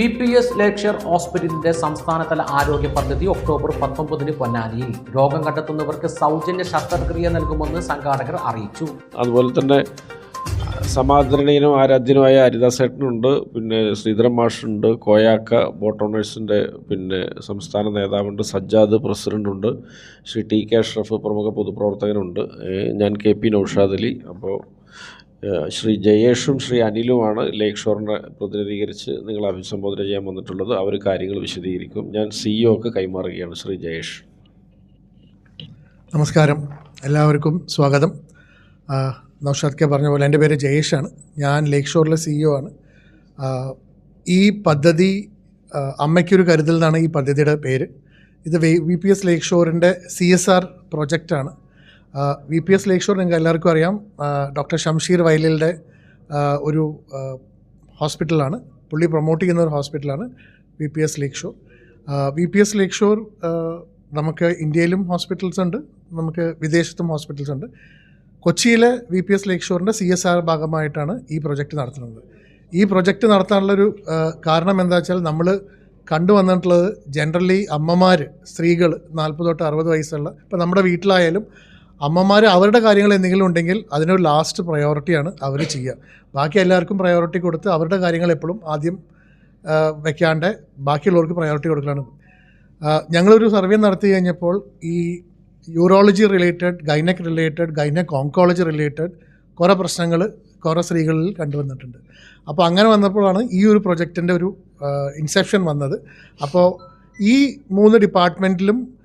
V P S lakeshore ഹോസ്പിറ്റലിന്റെ സംസ്ഥാനതല ആരോഗ്യ പദ്ധതി ഒക്ടോബർ പത്തൊമ്പതിന് പൊന്നാനിയിൽ. രോഗം കണ്ടെത്തുന്നവർക്ക് സൗജന്യ ശസ്ത്രക്രിയ നൽകുമെന്ന് സംഘാടകർ അറിയിച്ചു. അതുപോലെ തന്നെ സമാദരണീയനും ആരാധ്യനുമായ ഹരിദാസേട്ടനുണ്ട് പിന്നെ ശ്രീധരൻ മാഷുണ്ട് കോയാക്ക ബോട്ടോണേഴ്സിന്റെ പിന്നെ സംസ്ഥാന നേതാവുണ്ട് സജ്ജാദ് പ്രസിഡന്റുണ്ട് ശ്രീ ടി കെ അഷ്റഫ് പ്രമുഖ പൊതുപ്രവർത്തകനുണ്ട് ഞാൻ കെ പി നൌഷാദ് അലി അപ്പോൾ ശ്രീ ജയേഷും ശ്രീ അനിലുമാണ് ലേക്ക് ഷോറിനെ പ്രതിനിധീകരിച്ച് നിങ്ങൾ അഭിസംബോധന ചെയ്യാൻ വന്നിട്ടുള്ളത്. അവർ കാര്യങ്ങൾ വിശദീകരിക്കും. ഞാൻ സിഇഒക്ക് കൈമാറുകയാണ് ശ്രീ ജയേഷ്. നമസ്കാരം. എല്ലാവർക്കും സ്വാഗതം. നൗഷാദ് കെ പറഞ്ഞ പോലെ എന്റെ പേര് ജയേഷാണ്. ഞാൻ ലേക്ക് ഷോറിലെ സിഇഒ ആണ്. ഈ പദ്ധതി അമ്മയ്ക്കൊരു കരുതൽ എന്നാണ് ഈ പദ്ധതിയുടെ പേര്. ഇത് വി പി എസ് ലേക്ക് ഷോറിന്റെ സി എസ് ആർ പ്രൊജക്റ്റാണ് വി പി എസ് ഷോർ നിങ്ങൾക്ക് എല്ലാവർക്കും അറിയാം. ഡോക്ടർ ഷംഷീർ വയലിന്റെ ഒരു ഹോസ്പിറ്റലാണ്. പുള്ളി പ്രൊമോട്ട് ചെയ്യുന്ന ഒരു ഹോസ്പിറ്റലാണ് V P S lake shore V P S lake shore നമുക്ക് ഇന്ത്യയിലും ഹോസ്പിറ്റൽസ് ഉണ്ട്. നമുക്ക് വിദേശത്തും ഹോസ്പിറ്റൽസ് ഉണ്ട്. കൊച്ചിയിലെ V P S lake C S R ഭാഗമായിട്ടാണ് ഈ പ്രൊജക്റ്റ് നടത്തുന്നത്. ഈ പ്രൊജക്റ്റ് നടത്താനുള്ളൊരു കാരണം എന്താ വെച്ചാൽ നമ്മൾ കണ്ടുവന്നിട്ടുള്ളത് ജനറലി അമ്മമാർ സ്ത്രീകൾ നാൽപ്പത് തൊട്ട് അറുപത് വയസ്സുള്ള ഇപ്പോൾ നമ്മുടെ വീട്ടിലായാലും അമ്മമാർ അവരുടെ കാര്യങ്ങൾ എന്തെങ്കിലും ഉണ്ടെങ്കിൽ അതിനൊരു ലാസ്റ്റ് പ്രയോറിറ്റിയാണ് അവർ ചെയ്യുക. ബാക്കി എല്ലാവർക്കും പ്രയോറിറ്റി കൊടുത്ത് അവരുടെ കാര്യങ്ങൾ എപ്പോഴും ആദ്യം വെക്കാണ്ട് ബാക്കിയുള്ളവർക്ക് പ്രയോറിറ്റി കൊടുക്കലാണ്. ഞങ്ങളൊരു സർവേ നടത്തി കഴിഞ്ഞപ്പോൾ ഈ urology related gynaec related gynaec oncology related കുറേ പ്രശ്നങ്ങൾ കുറേ സ്ത്രീകളിൽ കണ്ടുവന്നിട്ടുണ്ട്. അപ്പോൾ അങ്ങനെ വന്നപ്പോഴാണ് ഈ ഒരു പ്രൊജക്റ്റിന്റെ ഒരു ഇൻസെപ്ഷൻ വന്നത്. അപ്പോൾ ഈ മൂന്ന് ഡിപ്പാർട്ട്മെന്റിലും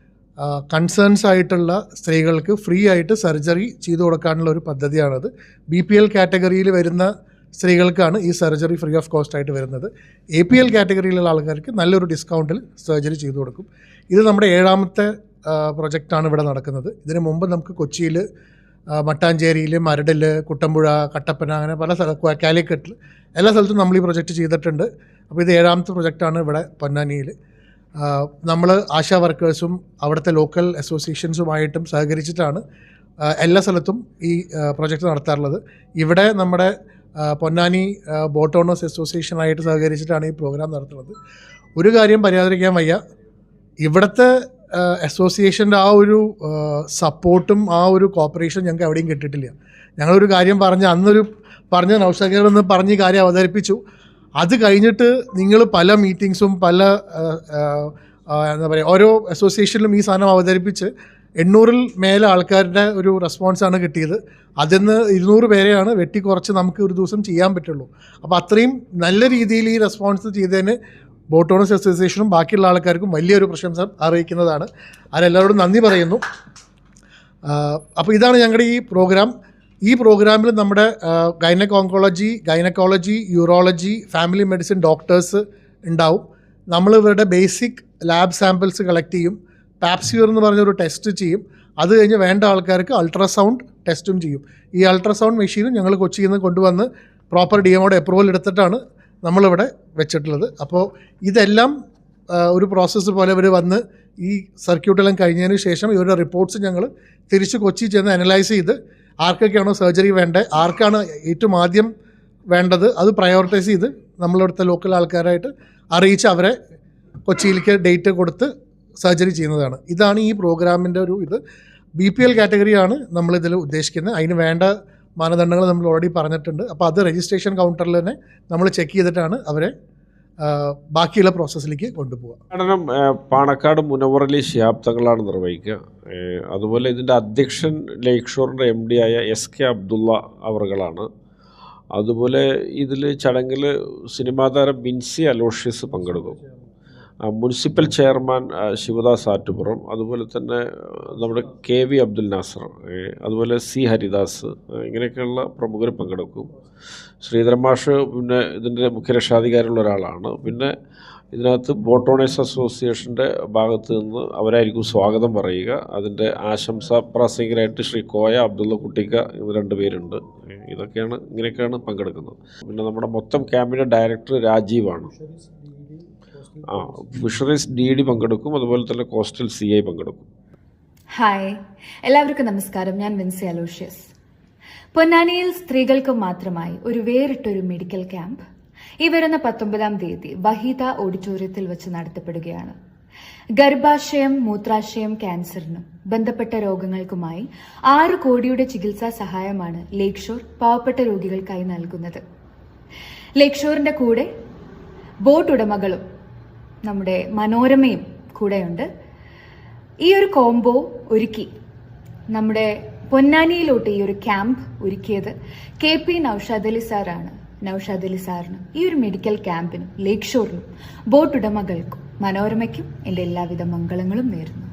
കൺസേൺസ് ആയിട്ടുള്ള സ്ത്രീകൾക്ക് ഫ്രീ ആയിട്ട് സർജറി ചെയ്തു കൊടുക്കാനുള്ള ഒരു പദ്ധതിയാണത്. ബി പി എൽ കാറ്റഗറിയിൽ വരുന്ന സ്ത്രീകൾക്കാണ് ഈ സർജറി ഫ്രീ ഓഫ് കോസ്റ്റ് ആയിട്ട് വരുന്നത്. എ പി എൽ കാറ്റഗറിയിലുള്ള ആൾക്കാർക്ക് നല്ലൊരു ഡിസ്കൗണ്ടിൽ സർജറി ചെയ്തു കൊടുക്കും. ഇത് നമ്മുടെ ഏഴാമത്തെ പ്രൊജക്റ്റാണ് ഇവിടെ നടക്കുന്നത്. ഇതിനു മുമ്പ് നമുക്ക് കൊച്ചിയിൽ മട്ടാഞ്ചേരിയിൽ മരടിൽ കുട്ടമ്പുഴ കട്ടപ്പന അങ്ങനെ പല സ്ഥല കാലിക്കറ്റിൽ എല്ലാ സ്ഥലത്തും നമ്മൾ ഈ പ്രൊജക്റ്റ് ചെയ്തിട്ടുണ്ട്. അപ്പോൾ ഇത് ഏഴാമത്തെ പ്രൊജക്റ്റാണ് ഇവിടെ പൊന്നാനിയിൽ. നമ്മൾ ആശാ വർക്കേഴ്സും അവിടുത്തെ ലോക്കൽ അസോസിയേഷൻസുമായിട്ടും സഹകരിച്ചിട്ടാണ് എല്ലാ സ്ഥലത്തും ഈ പ്രൊജക്റ്റ് നടത്താറുള്ളത്. ഇവിടെ നമ്മുടെ പൊന്നാനി ബോട്ട് ഓണേഴ്സ് അസോസിയേഷനായിട്ട് സഹകരിച്ചിട്ടാണ് ഈ പ്രോഗ്രാം നടത്തുന്നത്. ഒരു കാര്യം പറയാതിരിക്കാൻ വയ്യ. ഇവിടുത്തെ അസോസിയേഷന്റെ ആ ഒരു സപ്പോർട്ടും ആ ഒരു കോപ്പറേഷൻ ഞങ്ങൾക്ക് എവിടെയും കിട്ടിയിട്ടില്ല. ഞങ്ങളൊരു കാര്യം പറഞ്ഞ് അന്നൊരു പറഞ്ഞ നൗഷകരെന്ന് പറഞ്ഞ് കാര്യം അവതരിപ്പിച്ചു. അത് കഴിഞ്ഞിട്ട് നിങ്ങൾ പല മീറ്റിങ്സും പല എന്താ പറയുക ഓരോ അസോസിയേഷനിലും ഈ സാധനം അവതരിപ്പിച്ച് എണ്ണൂറിൽ മേലെ ആൾക്കാരുടെ ഒരു റെസ്പോൺസാണ് കിട്ടിയത്. അതിൽ നിന്ന് ഇരുന്നൂറ് പേരെയാണ് വെട്ടി കുറച്ച് നമുക്ക് ഒരു ദിവസം ചെയ്യാൻ പറ്റുള്ളൂ. അപ്പോൾ അത്രയും നല്ല രീതിയിൽ ഈ റെസ്പോൺസ് ചെയ്തതിന് ബോട്ട് ഓണേഴ്സ് അസോസിയേഷനും ബാക്കിയുള്ള ആൾക്കാർക്കും വലിയൊരു പ്രശംസ അറിയിക്കുന്നതാണ്. അതിലെല്ലാവരോടും നന്ദി പറയുന്നു. അപ്പോൾ ഇതാണ് ഞങ്ങളുടെ ഈ പ്രോഗ്രാം ഈ പ്രോഗ്രാമിൽ നമ്മുടെ gynaec oncology gynaecology urology family medicine doctors ഉണ്ടാവും. നമ്മൾ ഇവരുടെ ബേസിക് ലാബ് സാമ്പിൾസ് കളക്ട് ചെയ്യും. പാപ്സ്യൂർ എന്ന് പറഞ്ഞൊരു ടെസ്റ്റ് ചെയ്യും. അത് കഴിഞ്ഞ് വേണ്ട ആൾക്കാർക്ക് അൾട്രാസൗണ്ട് ടെസ്റ്റും ചെയ്യും. ഈ അൾട്രാസൗണ്ട് മെഷീനും ഞങ്ങൾ കൊച്ചിയിൽ നിന്ന് കൊണ്ടുവന്ന് പ്രോപ്പർ ഡി എമ്മോടെ അപ്രൂവൽ എടുത്തിട്ടാണ് നമ്മളിവിടെ വെച്ചിട്ടുള്ളത്. അപ്പോൾ ഇതെല്ലാം ഒരു പ്രോസസ്സ് പോലെ ഇവർ വന്ന് ഈ സർക്യൂട്ടെല്ലാം കഴിഞ്ഞതിന് ശേഷം ഇവരുടെ റിപ്പോർട്ട്സ് ഞങ്ങൾ തിരിച്ച് കൊച്ചി ചെന്ന് അനലൈസ് ചെയ്ത് ആർക്കൊക്കെയാണോ സർജറി വേണ്ടത് ആർക്കാണ് ഏറ്റവും ആദ്യം വേണ്ടത് അത് പ്രയോറിറ്റൈസ് ചെയ്ത് നമ്മളിവിടുത്തെ ലോക്കൽ ആൾക്കാരായിട്ട് അറിയിച്ച് അവരെ കൊച്ചിയിലേക്ക് ഡേറ്റ് കൊടുത്ത് സർജറി ചെയ്യുന്നതാണ്. ഇതാണ് ഈ പ്രോഗ്രാമിന്റെ ഒരു ഇത്. ബി പി എൽ കാറ്റഗറിയാണ് നമ്മളിതിൽ ഉദ്ദേശിക്കുന്നത്. അതിന് വേണ്ട മാനദണ്ഡങ്ങൾ നമ്മൾ ഓൾറെഡി പറഞ്ഞിട്ടുണ്ട്. അപ്പോൾ അത് രജിസ്ട്രേഷൻ കൗണ്ടറിൽ തന്നെ നമ്മൾ ചെക്ക് ചെയ്തിട്ടാണ് അവരെ ബാക്കിയുള്ള പ്രോസസ്സിലേക്ക് കൊണ്ടുപോകുക കാരണം പാണക്കാട് മുനവറലി ശിഹാബ് തങ്ങളാണ് നിർവഹിക്കുക അതുപോലെ ഇതിന്റെ അധ്യക്ഷൻ ലേക്ക് ഷോറിന്റെ എം ഡി ആയ എസ് കെ അബ്ദുള്ള അവറുകളാണ്. അതുപോലെ ഇതിൽ ചടങ്ങിൽ സിനിമാതാരം ബിൻസി അലോഷ്യസ് പങ്കെടുക്കും. മുനിസിപ്പൽ ചെയർമാൻ ശിവദാസ് ആറ്റുപുറം അതുപോലെ തന്നെ നമ്മുടെ കെ വി അബ്ദുൽ നാസർ അതുപോലെ സി ഹരിദാസ് ഇങ്ങനെയൊക്കെയുള്ള പ്രമുഖർ പങ്കെടുക്കും. ശ്രീധരൻ മാഷ് പിന്നെ ഇതിന്റെ മുഖ്യ രക്ഷാധികാരിയുള്ള ഒരാളാണ്. പിന്നെ ഇതിനകത്ത് ബോട്ടോണേഴ്സ് അസോസിയേഷന്റെ ഭാഗത്ത് നിന്ന് അവരായിരിക്കും സ്വാഗതം പറയുക. അതിന്റെ ആശംസാ പ്രാസംഗികരായിട്ട് ശ്രീ കോയ അബ്ദുള്ള കുട്ടിക്ക ഇവർ രണ്ട് പേരുണ്ട്. ഇതൊക്കെയാണ് ഇങ്ങനെയൊക്കെയാണ് പങ്കെടുക്കുന്നത്. പിന്നെ നമ്മുടെ മൊത്തം ക്യാമ്പിന്റെ ഡയറക്ടർ രാജീവാണ്. ആ ഫിഷറീസ് ഡി ഡി പങ്കെടുക്കും അതുപോലെ തന്നെ കോസ്റ്റൽ സി ഐ പങ്കെടുക്കും. ഹായ് എല്ലാവർക്കും നമസ്കാരം. ഞാൻ വിൻസി അലോഷ്യസ്. പൊന്നാനിയിൽ സ്ത്രീകൾക്ക് മാത്രമായി ഒരു വേറിട്ടൊരു മെഡിക്കൽ ക്യാമ്പ് ഈ വരുന്ന പത്തൊമ്പതാം തീയതി വഹീദ ഓഡിറ്റോറിയത്തിൽ വെച്ച് നടത്തപ്പെടുകയാണ്. ഗർഭാശയം മൂത്രാശയം ക്യാൻസറിനും ബന്ധപ്പെട്ട രോഗങ്ങൾക്കുമായി ആറ് കോടിയുടെ ചികിത്സാ സഹായമാണ് ലേക്ഷോർ പാവപ്പെട്ട രോഗികൾക്കായി നൽകുന്നത്. ലേക്ഷോറിന്റെ കൂടെ ബോട്ട് ഉടമകളും നമ്മുടെ മനോരമയും കൂടെയുണ്ട്. ഈ ഒരു കോംബോ ഒരുക്കി നമ്മുടെ പൊന്നാനിയിലോട്ട് ഈ ഒരു ക്യാമ്പ് ഒരുക്കിയത് കെ പി നൌഷാദ് അലി സാറാണ് നൌഷാദ് അലി സാറിനും ഈ ഒരു മെഡിക്കൽ ക്യാമ്പിനും ലേക്ക് ഷോറിനും ബോട്ട് മനോരമയ്ക്കും എന്റെ എല്ലാവിധ മംഗളങ്ങളും നേരുന്നു.